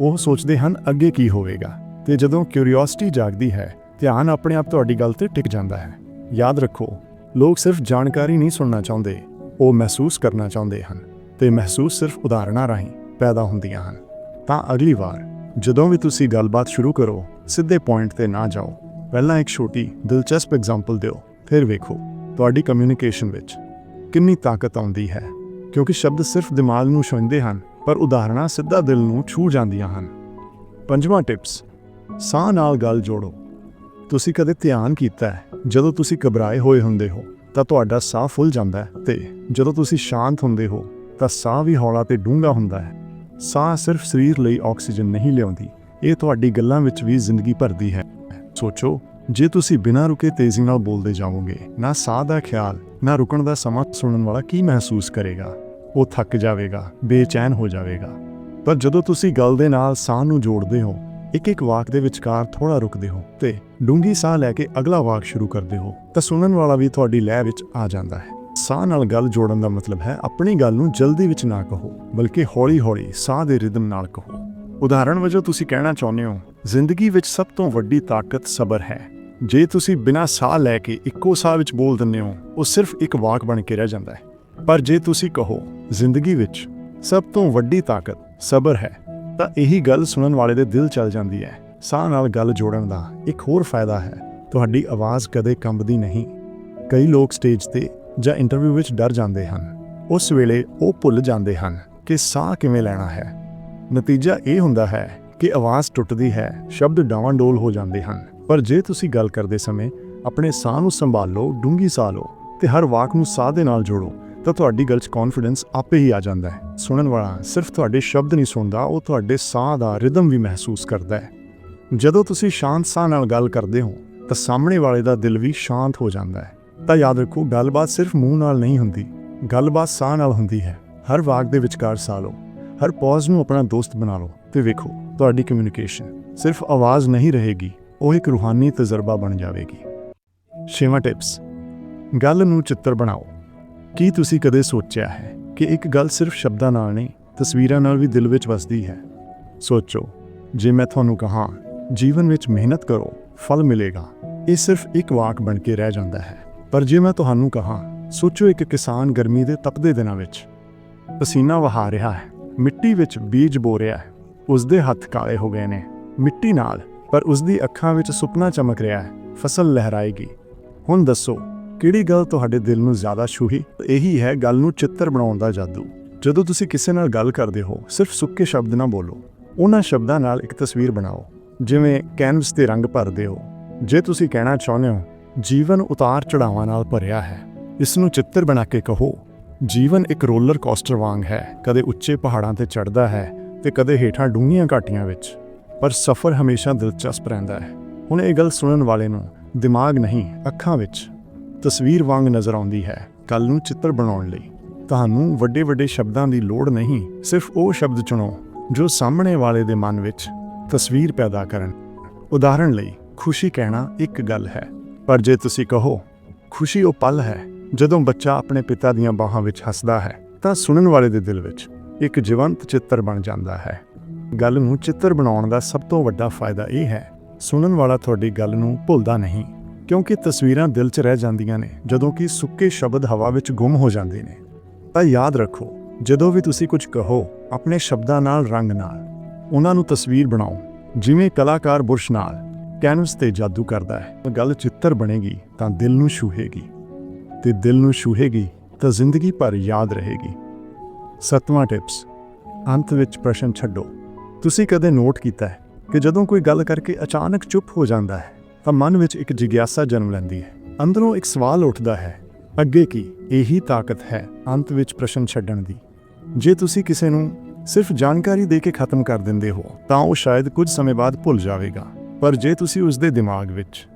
ਉਹ ਸੋਚਦੇ ਹਨ, ਅੱਗੇ ਕੀ ਹੋਵੇਗਾ? ਤੇ ਜਦੋਂ ਕਿਉਰਿਓਸਿਟੀ ਜਾਗਦੀ ਹੈ, ਧਿਆਨ ਆਪਣੇ ਆਪ ਤੁਹਾਡੀ ਗੱਲ ਤੇ ਟਿਕ ਜਾਂਦਾ ਹੈ। ਯਾਦ ਰੱਖੋ, ਲੋਕ ਸਿਰਫ ਜਾਣਕਾਰੀ ਨਹੀਂ ਸੁਣਨਾ ਚਾਹੁੰਦੇ, ਉਹ ਮਹਿਸੂਸ ਕਰਨਾ ਚਾਹੁੰਦੇ ਹਨ, ਤੇ ਮਹਿਸੂਸ ਸਿਰਫ ਉਦਾਹਰਣਾਂ ਰਾਹੀਂ ਪੈਦਾ ਹੁੰਦੀਆਂ ਹਨ। ਤਾਂ ਅਗਲੀ ਵਾਰ, ਜਦੋਂ ਵੀ ਤੁਸੀਂ ਗੱਲਬਾਤ ਸ਼ੁਰੂ ਕਰੋ, ਸਿੱਧੇ ਪੁਆਇੰਟ ਤੇ ਨਾ ਜਾਓ। ਪਹਿਲਾਂ ਇੱਕ ਛੋਟੀ, ਦਿਲਚਸਪ ਐਗਜ਼ਾਮਪਲ ਦਿਓ, ਫਿਰ ਵੇਖੋ। ਤੁਹਾਡੀ ਕਮਿਊਨੀਕੇਸ਼ਨ ਵਿੱਚ ਕਿੰਨੀ ਤਾਕਤ ਆਉਂਦੀ ਹੈ? ਕਿਉਂਕਿ ਸ਼ਬਦ ਸਿਰਫ ਦਿਮਾਗ ਨੂੰ ਛੂੰਹਦੇ ਹਨ, ਪਰ ਉਦਾਹਰਨਾਂ ਸਿੱਧਾ ਦਿਲ ਨੂੰ ਛੂ ਜਾਂਦੀਆਂ ਹਨ। ਪੰਜਵਾਂ ਟਿਪਸ ਸਾਹ ਨਾਲ ਗੱਲ ਜੋੜੋ। ਤੁਸੀਂ ਕਦੇ ਧਿਆਨ ਕੀਤਾ ਹੈ, ਜਦੋਂ ਤੁਸੀਂ ਘਬਰਾਏ ਹੋਏ ਹੁੰਦੇ ਹੋ, ਤਾਂ ਤੁਹਾਡਾ ਸਾਹ ਫੁੱਲ ਜਾਂਦਾ ਹੈ ਤੇ ਜਦੋਂ ਤੁਸੀਂ ਸ਼ਾਂਤ ਹੁੰਦੇ ਹੋ, ਤਾਂ ਸਾਹ ਵੀ ਹੌਲਾ ਤੇ ਡੂੰਘਾ ਹੁੰਦਾ ਹੈ। ਸਾਹ ਸਿਰਫ ਸਰੀਰ ਲਈ ਆਕਸੀਜਨ ਨਹੀਂ ਲਿਆਉਂਦੀ, ਇਹ ਤੁਹਾਡੀ ਗੱਲਾਂ ਵਿੱਚ ਵੀ ਜ਼ਿੰਦਗੀ ਭਰਦੀ ਹੈ। ਸੋਚੋ ਜੇ ਤੁਸੀਂ ਬਿਨਾਂ ਰੁਕੇ ਤੇਜ਼ੀ ਨਾਲ ਬੋਲਦੇ ਜਾਵੋਗੇ, ਨਾ ਸਾਹ ਦਾ ਖਿਆਲ, ਨਾ ਰੁਕਣ ਦਾ ਸਮਾਂ ਸੁਣਨ ਵਾਲਾ ਕੀ ਮਹਿਸੂਸ ਕਰੇਗਾ? ਉਹ ਥੱਕ ਜਾਵੇਗਾ, ਬੇਚੈਨ ਹੋ ਜਾਵੇਗਾ। ਪਰ ਜਦੋਂ ਤੁਸੀਂ ਗੱਲ ਦੇ ਨਾਲ ਸਾਹ ਨੂੰ ਜੋੜਦੇ ਹੋ ਇੱਕ ਇੱਕ ਵਾਕ ਦੇ ਵਿਚਕਾਰ ਥੋੜਾ ਰੁਕਦੇ ਹੋ ਤੇ ਡੂੰਗੀ ਸਾਹ ਲੈ ਕੇ ਅਗਲਾ ਵਾਕ ਸ਼ੁਰੂ ਕਰਦੇ ਹੋ, ਤਾਂ ਸੁਣਨ ਵਾਲਾ ਵੀ ਤੁਹਾਡੀ ਲਹਿ ਵਿੱਚ ਆ ਜਾਂਦਾ ਹੈ। ਸਾਹ ਨਾਲ ਗੱਲ ਜੋੜਨ ਦਾ ਮਤਲਬ ਹੈ ਆਪਣੀ ਗੱਲ ਨੂੰ ਜਲਦੀ ਵਿੱਚ ਨਾ ਕਹੋ, ਬਲਕਿ ਹੌਲੀ-ਹੌਲੀ ਸਾਹ ਦੇ ਰਿਦਮ ਨਾਲ ਕਹੋ। ਉਦਾਹਰਣ ਵਜੋਂ ਤੁਸੀਂ ਕਹਿਣਾ ਚਾਹੁੰਦੇ ਹੋ, ਜ਼ਿੰਦਗੀ ਵਿੱਚ ਸਭ ਤੋਂ ਵੱਡੀ ਤਾਕਤ ਸਬਰ ਹੈ। ਜੇ ਤੁਸੀਂ ਬਿਨਾਂ ਸਾਹ ਲੈ ਕੇ ਇੱਕੋ ਸਾਹ ਵਿੱਚ ਬੋਲ ਦਿੰਦੇ ਹੋ, ਉਹ ਸਿਰਫ ਇੱਕ ਵਾਕ ਬਣ ਕੇ ਰਹਿ ਜਾਂਦਾ ਹੈ। ਪਰ ਜੇ ਤੁਸੀਂ ਕਹੋ, ਜ਼ਿੰਦਗੀ ਵਿੱਚ ਸਭ ਤੋਂ ਵੱਡੀ ਤਾਕਤ ਸਬਰ ਹੈ, ਤਾਂ ਇਹੀ ਗੱਲ ਸੁਣਨ ਵਾਲੇ ਦੇ ਦਿਲ ਚੱਲ ਜਾਂਦੀ ਹੈ। ਸਾਹ ਨਾਲ ਗੱਲ ਜੋੜਨ ਦਾ ਇੱਕ ਹੋਰ ਫਾਇਦਾ ਹੈ, ਤੁਹਾਡੀ ਆਵਾਜ਼ ਕਦੇ ਕੰਬਦੀ ਨਹੀਂ। ਕਈ ਲੋਕ ਸਟੇਜ ਤੇ ਜਾਂ ਇੰਟਰਵਿਊ ਵਿੱਚ ਡਰ ਜਾਂਦੇ ਹਨ। ਉਸ ਵੇਲੇ ਉਹ ਭੁੱਲ ਜਾਂਦੇ ਹਨ ਕਿ ਸਾਹ ਕਿਵੇਂ ਲੈਣਾ ਹੈ। ਨਤੀਜਾ ਇਹ ਹੁੰਦਾ ਹੈ ਕਿ ਆਵਾਜ਼ ਟੁੱਟਦੀ ਹੈ, ਸ਼ਬਦ ਡਾਵਾਂਡੋਲ ਹੋ ਜਾਂਦੇ ਹਨ। ਪਰ ਜੇ ਤੁਸੀਂ ਗੱਲ ਕਰਦੇ ਸਮੇਂ ਆਪਣੇ ਸਾਹ ਨੂੰ ਸੰਭਾਲ ਲਓ ਡੂੰਗੀ ਸਾਹ ਲਓ ਤੇ ਹਰ ਵਾਕ ਨੂੰ ਸਾਹ ਦੇ ਨਾਲ ਜੋੜੋ, ਤਾਂ ਤੁਹਾਡੀ ਗੱਲ 'ਚ ਕੌਨਫੀਡੈਂਸ ਆਪੇ ਹੀ ਆ ਜਾਂਦਾ ਹੈ। ਸੁਣਨ ਵਾਲਾ ਸਿਰਫ ਤੁਹਾਡੇ ਸ਼ਬਦ ਨਹੀਂ ਸੁਣਦਾ, ਉਹ ਤੁਹਾਡੇ ਸਾਹ ਦਾ ਰਿਦਮ ਵੀ ਮਹਿਸੂਸ ਕਰਦਾ ਹੈ। ਜਦੋਂ ਤੁਸੀਂ ਸ਼ਾਂਤ ਸਾਹ ਨਾਲ ਗੱਲ ਕਰਦੇ ਹੋ, ਤਾਂ ਸਾਹਮਣੇ ਵਾਲੇ ਦਾ ਦਿਲ ਵੀ ਸ਼ਾਂਤ ਹੋ ਜਾਂਦਾ ਹੈ। ਤਾਂ ਯਾਦ ਰੱਖੋ, ਗੱਲਬਾਤ ਸਿਰਫ ਮੂੰਹ ਨਾਲ ਨਹੀਂ ਹੁੰਦੀ, ਗੱਲਬਾਤ ਸਾਹ ਨਾਲ ਹੁੰਦੀ ਹੈ। ਹਰ ਵਾਕ ਦੇ ਵਿਚਕਾਰ ਸਾਹ ਲਓ, ਹਰ ਪੌਜ਼ ਨੂੰ ਆਪਣਾ ਦੋਸਤ ਬਣਾ ਲਓ ਤੇ ਵੇਖੋ, ਤੁਹਾਡੀ ਕਮਿਊਨੀਕੇਸ਼ਨ ਸਿਰਫ ਆਵਾਜ਼ ਨਹੀਂ ਰਹੇਗੀ। ਉਹ ਇੱਕ ਰੂਹਾਨੀ ਤਜਰਬਾ ਬਣ ਜਾਵੇਗੀ। ਛੇਵਾਂ ਟਿਪਸ, ਗੱਲ ਨੂੰ ਚਿੱਤਰ ਬਣਾਓ। ਕੀ ਤੁਸੀਂ ਕਦੇ ਸੋਚਿਆ ਹੈ ਕਿ ਇੱਕ ਗੱਲ ਸਿਰਫ ਸ਼ਬਦਾਂ ਨਾਲ ਨਹੀਂ, ਤਸਵੀਰਾਂ ਨਾਲ ਵੀ ਦਿਲ ਵਿੱਚ ਵਸਦੀ ਹੈ? ਸੋਚੋ, ਜੇ ਮੈਂ ਤੁਹਾਨੂੰ ਕਹਾਂ, ਜੀਵਨ ਵਿੱਚ ਮਿਹਨਤ ਕਰੋ, ਫਲ ਮਿਲੇਗਾ, ਇਹ ਸਿਰਫ ਇੱਕ ਵਾਕ ਬਣ ਕੇ ਰਹਿ ਜਾਂਦਾ ਹੈ। ਪਰ ਜੇ ਮੈਂ ਤੁਹਾਨੂੰ ਕਹਾਂ, ਸੋਚੋ ਇੱਕ ਕਿਸਾਨ ਗਰਮੀ ਦੇ ਤਪਦੇ ਦਿਨਾਂ ਵਿੱਚ। ਪਸੀਨਾ ਵਹਾ ਰਿਹਾ ਹੈ, ਮਿੱਟੀ ਵਿੱਚ ਬੀਜ ਬੋ ਰਿਹਾ ਹੈ ਉਸ ਦੇ ਹੱਥ ਕਾਲੇ ਹੋ ਗਏ ਨੇ, ਮਿੱਟੀ ਨਾਲ ਪਰ ਉਸ ਦੀ ਅੱਖਾਂ ਵਿੱਚ ਸੁਪਨਾ ਚਮਕ ਰਿਹਾ ਹੈ। ਫਸਲ ਲਹਿਰਾਏਗੀ। ਹੁਣ ਦੱਸੋ, ਕਿਹੜੀ ਗੱਲ ਤੁਹਾਡੇ ਦਿਲ ਨੂੰ ਜ਼ਿਆਦਾ ਛੂਹੀ? ਇਹੀ ਹੈ ਗੱਲ ਨੂੰ ਚਿੱਤਰ ਬਣਾਉਣ ਦਾ ਜਾਦੂ। ਜਦੋਂ ਤੁਸੀਂ ਕਿਸੇ ਨਾਲ ਗੱਲ ਕਰਦੇ ਹੋ, ਸਿਰਫ ਸੁੱਕੇ ਸ਼ਬਦ ਨਾ ਬੋਲੋ। ਉਹਨਾਂ ਸ਼ਬਦਾਂ ਨਾਲ ਇੱਕ ਤਸਵੀਰ ਬਣਾਓ। ਜਿਵੇਂ ਕੈਨਵਸ ਤੇ ਰੰਗ ਭਰਦੇ ਹੋ। ਜੇ ਤੁਸੀਂ ਕਹਿਣਾ ਚਾਹੁੰਦੇ ਹੋ, ਜੀਵਨ ਉਤਾਰ ਚੜਾਵਾਂ ਨਾਲ ਭਰਿਆ ਹੈ। ਇਸ ਨੂੰ ਚਿੱਤਰ ਬਣਾ ਕੇ ਕਹੋ, ਜੀਵਨ ਇੱਕ ਰੋਲਰ ਕੋਸਟਰ ਵਾਂਗ ਹੈ। ਕਦੇ ਉੱਚੇ ਪਹਾੜਾਂ ਤੇ ਚੜ੍ਹਦਾ ਹੈ ਤੇ ਕਦੇ ਹੇਠਾਂ ਡੂੰਘੀਆਂ ਘਾਟੀਆਂ ਵਿੱਚ। ਪਰ ਸਫ਼ਰ ਹਮੇਸ਼ਾ ਦਿਲਚਸਪ ਰਹਿੰਦਾ ਹੈ। ਹੁਣ ਇਹ ਗੱਲ ਸੁਣਨ ਵਾਲੇ ਨੂੰ ਦਿਮਾਗ ਨਹੀਂ, ਅੱਖਾਂ ਵਿੱਚ ਤਸਵੀਰ ਵਾਂਗ ਨਜ਼ਰ ਆਉਂਦੀ ਹੈ ਕੱਲ ਨੂੰ ਚਿੱਤਰ ਬਣਾਉਣ ਲਈ। ਤੁਹਾਨੂੰ ਵੱਡੇ ਵੱਡੇ ਸ਼ਬਦਾਂ ਦੀ ਲੋੜ ਨਹੀਂ, ਸਿਰਫ ਉਹ ਸ਼ਬਦ ਚੁਣੋ ਜੋ ਸਾਹਮਣੇ ਵਾਲੇ ਦੇ ਮਨ ਵਿੱਚ ਤਸਵੀਰ ਪੈਦਾ ਕਰਨ। ਉਦਾਹਰਣ ਲਈ, ਖੁਸ਼ੀ ਕਹਿਣਾ ਇੱਕ ਗੱਲ ਹੈ, ਪਰ ਜੇ ਤੁਸੀਂ ਕਹੋ, ਖੁਸ਼ੀ ਉਹ ਪਲ ਹੈ ਜਦੋਂ ਬੱਚਾ ਆਪਣੇ ਪਿਤਾ ਦੀਆਂ ਬਾਹਾਂ ਵਿੱਚ ਹੱਸਦਾ ਹੈ, ਤਾਂ ਸੁਣਨ ਵਾਲੇ ਦੇ ਦਿਲ ਵਿੱਚ ਇੱਕ ਜੀਵੰਤ ਚਿੱਤਰ ਬਣ ਜਾਂਦਾ ਹੈ। ਗੱਲ ਨੂੰ ਚਿੱਤਰ ਬਣਾਉਣ ਦਾ ਸਭ ਤੋਂ ਵੱਡਾ ਫਾਇਦਾ ਇਹ ਹੈ, ਸੁਣਨ ਵਾਲਾ ਤੁਹਾਡੀ ਗੱਲ ਨੂੰ ਭੁੱਲਦਾ ਨਹੀਂ, ਕਿਉਂਕਿ ਤਸਵੀਰਾਂ ਦਿਲ 'ਚ ਰਹਿ ਜਾਂਦੀਆਂ ਨੇ, ਜਦੋਂ ਕਿ ਸੁੱਕੇ ਸ਼ਬਦ ਹਵਾ ਵਿੱਚ ਗੁੰਮ ਹੋ ਜਾਂਦੇ ਨੇ। ਤਾਂ ਯਾਦ ਰੱਖੋ, ਜਦੋਂ ਵੀ ਤੁਸੀਂ ਕੁਝ ਕਹੋ, ਆਪਣੇ ਸ਼ਬਦਾਂ ਨਾਲ ਰੰਗ ਨਾਲ, ਉਹਨਾਂ ਨੂੰ ਤਸਵੀਰ ਬਣਾਓ, ਜਿਵੇਂ ਕਲਾਕਾਰ ਬੁਰਸ਼ ਨਾਲ, ਕੈਨਵਸ ਤੇ ਜਾਦੂ ਕਰਦਾ ਹੈ। ਗੱਲ ਚਿੱਤਰ ਬਣੇਗੀ, ਤਾਂ ਦਿਲ ਨੂੰ ਛੂਹੇਗੀ। ਤੇ ਦਿਲ ਨੂੰ ਛੂਹੇਗੀ, ਤਾਂ ਜ਼ਿੰਦਗੀ ਭਰ ਯਾਦ ਰਹੇਗੀ। ਸੱਤਵਾਂ ਟਿਪਸ, ਅੰਤ ਵਿੱਚ ਪ੍ਰਸ਼ਨ ਛੱਡੋ। ਤੁਸੀਂ ਕਦੇ ਨੋਟ ਕੀਤਾ ਹੈ ਕਿ ਜਦੋਂ ਕੋਈ ਗੱਲ ਕਰਕੇ ਅਚਾਨਕ ਚੁੱਪ ਹੋ ਜਾਂਦਾ ਹੈ, ਤਾਂ ਮਨ ਵਿੱਚ ਇੱਕ ਜਿਗਿਆਸਾ ਜਨਮ ਲੈਂਦੀ ਹੈ। ਅੰਦਰੋਂ ਇੱਕ ਸਵਾਲ ਉੱਠਦਾ ਹੈ, ਅੱਗੇ ਕੀ? ਇਹੀ ਤਾਕਤ ਹੈ ਅੰਤ ਵਿੱਚ ਪ੍ਰਸ਼ਨ ਛੱਡਣ ਦੀ। ਜੇ ਤੁਸੀਂ ਕਿਸੇ ਨੂੰ ਸਿਰਫ ਜਾਣਕਾਰੀ ਦੇ ਕੇ ਖਤਮ ਕਰ ਦਿੰਦੇ ਹੋ, ਤਾਂ ਉਹ ਸ਼ਾਇਦ ਕੁਝ ਸਮੇਂ ਬਾਅਦ ਭੁੱਲ ਜਾਵੇਗਾ। ਪਰ ਜੇ ਤੁਸੀਂ ਉਸ ਦੇ ਦਿਮਾਗ ਵਿੱਚ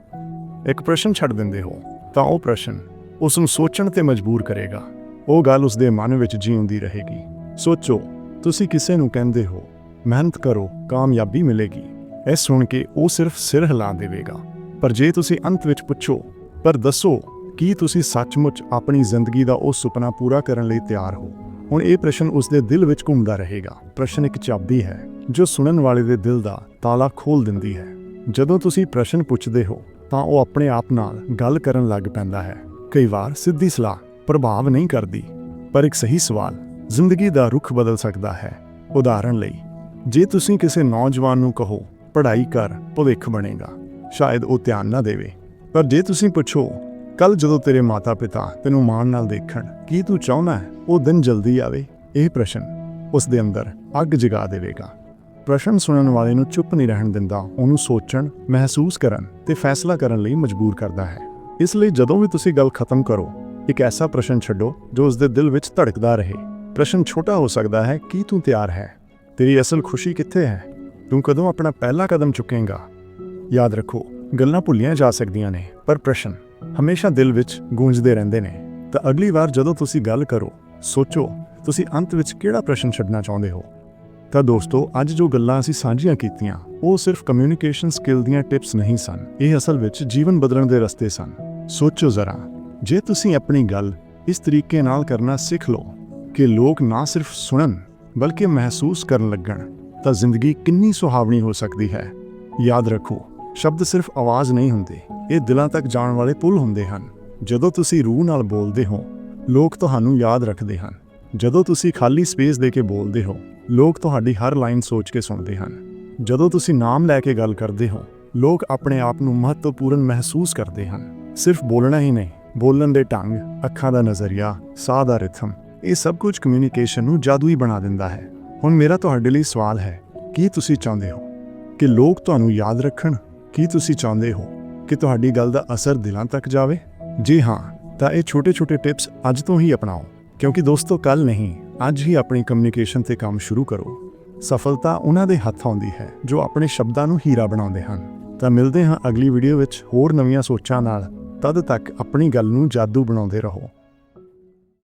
ਇੱਕ ਪ੍ਰਸ਼ਨ ਛੱਡ ਦਿੰਦੇ ਹੋ, ਤਾਂ ਉਹ ਪ੍ਰਸ਼ਨ ਉਸ ਨੂੰ ਸੋਚਣ ਤੇ ਮਜਬੂਰ ਕਰੇਗਾ। ਉਹ ਗੱਲ ਉਸ ਦੇ ਮਨ ਵਿੱਚ ਜਿਉਂਦੀ ਰਹੇਗੀ। ਸੋਚੋ, ਤੁਸੀਂ ਕਿਸੇ ਨੂੰ ਕਹਿੰਦੇ ਹੋ ਮਿਹਨਤ ਕਰੋ, ਕਾਮਯਾਬੀ ਮਿਲੇਗੀ। ਇਹ ਸੁਣ ਕੇ ਉਹ ਸਿਰਫ ਸਿਰ ਹਿਲਾ ਦੇਵੇਗਾ। ਪਰ ਜੇ ਤੁਸੀਂ ਅੰਤ ਵਿੱਚ ਪੁੱਛੋ, ਪਰ ਦੱਸੋ, ਕੀ ਤੁਸੀਂ ਸੱਚਮੁੱਚ ਆਪਣੀ ਜ਼ਿੰਦਗੀ ਦਾ ਉਹ ਸੁਪਨਾ ਪੂਰਾ ਕਰਨ ਲਈ ਤਿਆਰ ਹੋ? ਹੁਣ ਇਹ ਪ੍ਰਸ਼ਨ ਉਸ ਦੇ ਦਿਲ ਵਿੱਚ ਘੁੰਮਦਾ ਰਹੇਗਾ। ਪ੍ਰਸ਼ਨ ਇੱਕ ਚਾਬੀ ਹੈ, ਜੋ ਸੁਣਨ ਵਾਲੇ ਦੇ ਦਿਲ ਦਾ ਤਾਲਾ ਖੋਲ ਦਿੰਦੀ ਹੈ। ਜਦੋਂ ਤੁਸੀਂ ਪ੍ਰਸ਼ਨ ਪੁੱਛਦੇ ਹੋ, ਤਾਂ ਉਹ ਆਪਣੇ ਆਪ ਨਾਲ ਗੱਲ ਕਰਨ ਲੱਗ ਪੈਂਦਾ ਹੈ। ਕਈ ਵਾਰ ਸਿੱਧੀ ਸਲਾਹ, ਪ੍ਰਭਾਵ ਨਹੀਂ ਕਰਦੀ। ਪਰ ਇੱਕ ਸਹੀ ਸਵਾਲ ਜ਼ਿੰਦਗੀ ਦਾ ਰੁਖ ਬਦਲ ਸਕਦਾ ਹੈ। ਉਦਾਹਰਣ ਲਈ ਜੇ ਤੁਸੀਂ ਕਿਸੇ ਨੌਜਵਾਨ ਨੂੰ ਕਹੋ, ਪੜ੍ਹਾਈ ਕਰ, ਭਵਿੱਖ ਬਣੇਗਾ, ਸ਼ਾਇਦ ਉਹ ਧਿਆਨ ਨਾ ਦੇਵੇ। ਪਰ ਜੇ ਤੁਸੀਂ ਪੁੱਛੋ ਕੱਲ ਜਦੋਂ ਤੇਰੇ ਮਾਤਾ-ਪਿਤਾ ਤੈਨੂੰ ਮਾਣ ਨਾਲ ਦੇਖਣ, ਕੀ ਤੂੰ ਚਾਹੁੰਦਾ ਹੈ, ਉਹ ਦਿਨ ਜਲਦੀ ਆਵੇ? ਇਹ ਪ੍ਰਸ਼ਨ ਉਸ ਦੇ ਅੰਦਰ ਅੱਗ ਜਗਾ ਦੇਵੇਗਾ। ਪ੍ਰਸ਼ਨ ਸੁਣਨ ਵਾਲੇ ਨੂੰ ਚੁੱਪ ਨਹੀਂ ਰਹਿਣ ਦਿੰਦਾ, ਉਹਨੂੰ ਸੋਚਣ, ਮਹਿਸੂਸ ਕਰਨ ਤੇ ਫੈਸਲਾ ਕਰਨ ਲਈ ਮਜਬੂਰ ਕਰਦਾ ਹੈ। ਇਸ ਲਈ ਜਦੋਂ ਵੀ ਤੁਸੀਂ ਗੱਲ ਖਤਮ ਕਰੋ, ਇੱਕ ਐਸਾ ਪ੍ਰਸ਼ਨ ਛੱਡੋ ਜੋ ਉਸ ਦੇ ਦਿਲ ਵਿੱਚ ਧੜਕਦਾ ਰਹੇ। ਪ੍ਰਸ਼ਨ ਛੋਟਾ ਹੋ ਸਕਦਾ ਹੈ, ਕੀ ਤੂੰ ਤਿਆਰ ਹੈ? ਤੇਰੀ ਅਸਲ ਖੁਸ਼ੀ ਕਿੱਥੇ ਹੈ? ਤੂੰ ਕਦੋਂ ਆਪਣਾ ਪਹਿਲਾ ਕਦਮ ਚੁੱਕੇਂਗਾ? ਯਾਦ ਰੱਖੋ, ਗੱਲਾਂ ਭੁੱਲੀਆਂ ਜਾ ਸਕਦੀਆਂ ਨੇ, ਪਰ ਪ੍ਰਸ਼ਨ ਹਮੇਸ਼ਾ ਦਿਲ ਵਿੱਚ ਗੂੰਜਦੇ ਰਹਿੰਦੇ ਨੇ। ਤਾਂ ਅਗਲੀ ਵਾਰ ਜਦੋਂ ਤੁਸੀਂ ਗੱਲ ਕਰੋ, ਸੋਚੋ, ਤੁਸੀਂ ਅੰਤ ਵਿੱਚ ਕਿਹੜਾ ਪ੍ਰਸ਼ਨ ਛੱਡਣਾ ਚਾਹੁੰਦੇ ਹੋ? ਤਾਂ ਦੋਸਤੋ, ਅੱਜ ਜੋ ਗੱਲਾਂ ਅਸੀਂ ਸਾਂਝੀਆਂ ਕੀਤੀਆਂ, ਉਹ ਸਿਰਫ ਕਮਿਊਨੀਕੇਸ਼ਨ ਸਕਿੱਲ ਦੀਆਂ ਟਿਪਸ ਨਹੀਂ ਸਨ। ਇਹ ਅਸਲ ਵਿੱਚ ਜੀਵਨ ਬਦਲਣ ਦੇ ਰਸਤੇ ਸਨ। ਸੋਚੋ ਜ਼ਰਾ, ਜੇ ਤੁਸੀਂ ਆਪਣੀ ਗੱਲ ਇਸ ਤਰੀਕੇ ਨਾਲ ਕਰਨਾ ਸਿੱਖ ਲਓ ਕਿ ਲੋਕ ਨਾ ਸਿਰਫ ਸੁਣਨ ਬਲਕਿ ਮਹਿਸੂਸ ਕਰਨ ਲੱਗਣ, ਤਾਂ ਜ਼ਿੰਦਗੀ ਕਿੰਨੀ ਸੁਹਾਵਣੀ ਹੋ ਸਕਦੀ ਹੈ। ਯਾਦ ਰੱਖੋ, ਸ਼ਬਦ ਸਿਰਫ ਆਵਾਜ਼ ਨਹੀਂ ਹੁੰਦੇ, ਇਹ ਦਿਲਾਂ ਤੱਕ ਜਾਣ ਵਾਲੇ ਪੁਲ ਹੁੰਦੇ ਹਨ। ਜਦੋਂ ਤੁਸੀਂ ਰੂਹ ਨਾਲ ਬੋਲਦੇ ਹੋ, ਲੋਕ ਤੁਹਾਨੂੰ ਯਾਦ ਰੱਖਦੇ ਹਨ। ਜਦੋਂ ਤੁਸੀਂ ਖਾਲੀ ਸਪੇਸ ਦੇ ਕੇ ਬੋਲਦੇ ਹੋ, ਲੋਕ ਤੁਹਾਡੀ ਹਰ ਲਾਈਨ ਸੋਚ ਕੇ ਸੁਣਦੇ ਹਨ। ਜਦੋਂ ਤੁਸੀਂ ਨਾਮ ਲੈ ਕੇ ਗੱਲ ਕਰਦੇ ਹੋ, ਲੋਕ ਆਪਣੇ ਆਪ ਨੂੰ ਮਹੱਤਵਪੂਰਨ ਮਹਿਸੂਸ ਕਰਦੇ ਹਨ। ਸਿਰਫ ਬੋਲਣਾ ਹੀ ਨਹੀਂ, ਬੋਲਣ ਦੇ ਢੰਗ, ਅੱਖਾਂ ਦਾ ਨਜ਼ਰੀਆ, ਸਾਹ ਦਾ ਰਿਥਮ ਇਹ ਸਭ ਕੁਝ ਕਮਿਊਨੀਕੇਸ਼ਨ ਨੂੰ ਜਾਦੂਈ ਬਣਾ ਦਿੰਦਾ ਹੈ। ਹੁਣ ਮੇਰਾ ਤੁਹਾਡੇ ਲਈ ਸਵਾਲ ਹੈ, ਕੀ ਤੁਸੀਂ ਚਾਹੁੰਦੇ ਹੋ ਕਿ ਲੋਕ ਤੁਹਾਨੂੰ ਯਾਦ ਰੱਖਣ? ਕੀ ਤੁਸੀਂ ਚਾਹੁੰਦੇ ਹੋ ਕਿ ਤੁਹਾਡੀ ਗੱਲ ਦਾ ਅਸਰ ਦਿਲਾਂ ਤੱਕ ਜਾਵੇ? ਜੀ ਹਾਂ, ਤਾਂ ਇਹ ਛੋਟੇ-ਛੋਟੇ ਟਿਪਸ ਅੱਜ ਤੋਂ ਹੀ ਅਪਣਾਓ, ਕਿਉਂਕਿ ਦੋਸਤੋ, ਕੱਲ ਨਹੀਂ, ਅੱਜ ਹੀ ਆਪਣੀ ਕਮਿਊਨੀਕੇਸ਼ਨ ਤੇ ਕੰਮ ਸ਼ੁਰੂ ਕਰੋ। ਸਫਲਤਾ ਉਹਨਾਂ ਦੇ ਹੱਥ ਆਉਂਦੀ ਹੈ, ਜੋ ਆਪਣੇ ਸ਼ਬਦਾਂ ਨੂੰ ਹੀਰਾ ਬਣਾਉਂਦੇ ਹਨ। ਤਾਂ ਮਿਲਦੇ ਹਾਂ ਅਗਲੀ ਵੀਡੀਓ ਵਿੱਚ ਹੋਰ ਨਵੀਆਂ ਸੋਚਾਂ ਨਾਲ। ਤਦ ਤੱਕ ਆਪਣੀ ਗੱਲ ਨੂੰ ਜਾਦੂ ਬਣਾਉਂਦੇ ਰਹੋ।